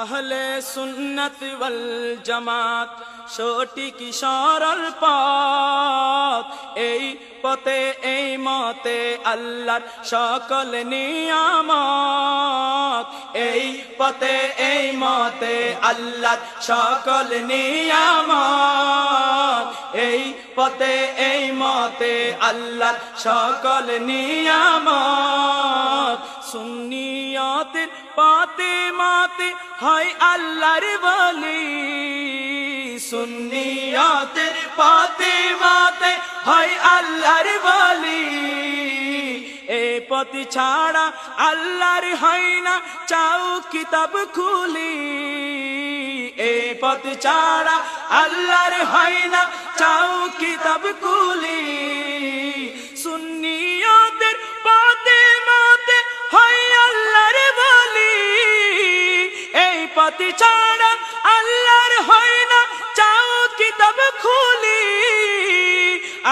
আহলে সুন্নত ওয়াল জামাত, সঠিক সরল পথ? এই পথে, এই মতে আল্লাহর সকল নিয়ামত। এই পথে, এই মতে আল্লাহর সকল নিয়ামত। এই পথে, এই মতে আল্লাহর সকল নিয়ামত। সুন্নিয়তের পাতে মাতে, হয় আল্লাহর বলি। সুন্নিয়তের পাতে মাতে, হয় আল্লাহর বলি। এ পথ ছাড়া আল্লাহর হয় না, চাও কিতাব খুলি। এ পথ ছাড়া আল্লাহর হয় না, চাও কিতাব খুলি। পথ ছাড়া আল্লাহর হয় না। চাও কিতাব খুলি?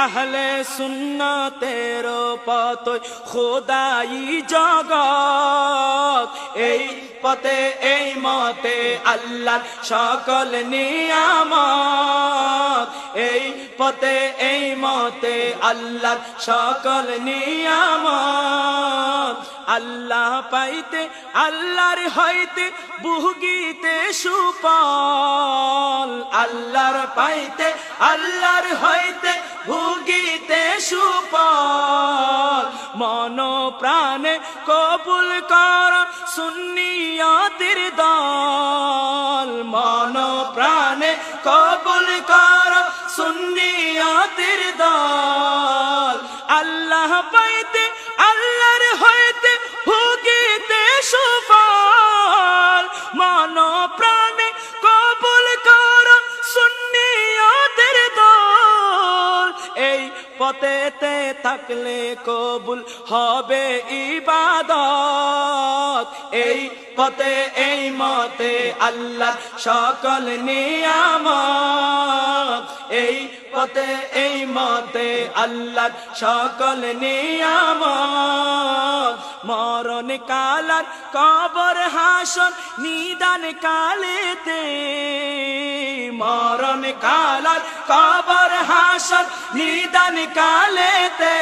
আহলে সুন্নতের পথ খোদাই জগৎ। এই পথে, এই মতে আল্লাহর সকল নিয়ামত। এই পথে, এই মতে আল্লাহর সকল নিয়ামত। আল্লাহ পাইতে, আল্লাহর হইতে বুহগিতে সুপল আল্লাহর পাইতে, আল্লাহর হইতে সুপল মন প্রাণে কবুল কর, সুন্নিয়াতির দল। মন প্রাণে কবুল কর, সুন্নিয়াতির দল। আল্লাহ পাইতে পথেতে থাকলে কবুল হবে ইবাদত। পথে এই মতে আল্লাহ সকল নিয়াম এই পথে, এই মতে আল্লাহ সকল নিয়াম মরণ কালার, কবর হাসন নিদান কালেতে। মরণ কালার, কবর হাসন নিদান কালেতে।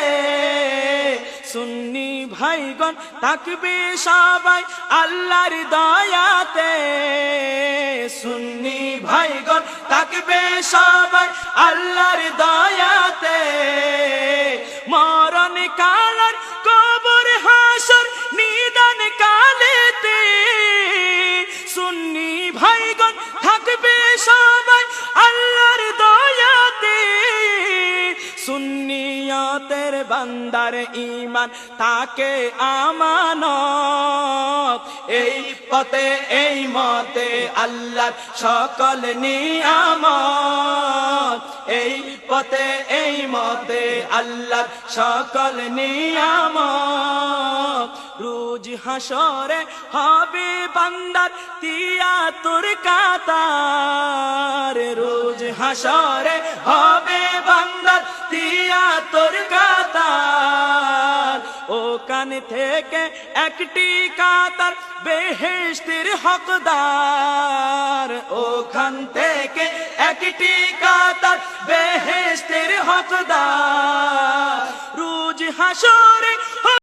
সুন্নি ভাইগণ থাকবে সবাই আল্লাহর দয়াতে। সুন্নি ভাইগণ থাকবে সবাই আল্লাহর বান্দার ইমান তাকে আমানত। এই পথে, এই মতে আল্লাহর সকল নিয়ামত। এই পথে, এই মতে আল্লাহর সকল নিয়ামত। রোজ হাসরে হবে বান্দার তিয়া তোর কাতার। রোজ হাসরে হবে বান্দার তিয়া তোর কাতার। ও কান থেকে একটি কাতার বেহেস্তির হকদার। ওখান থেকে একটি কাতার বেহেস্তির হকদার। রুজ হাসরে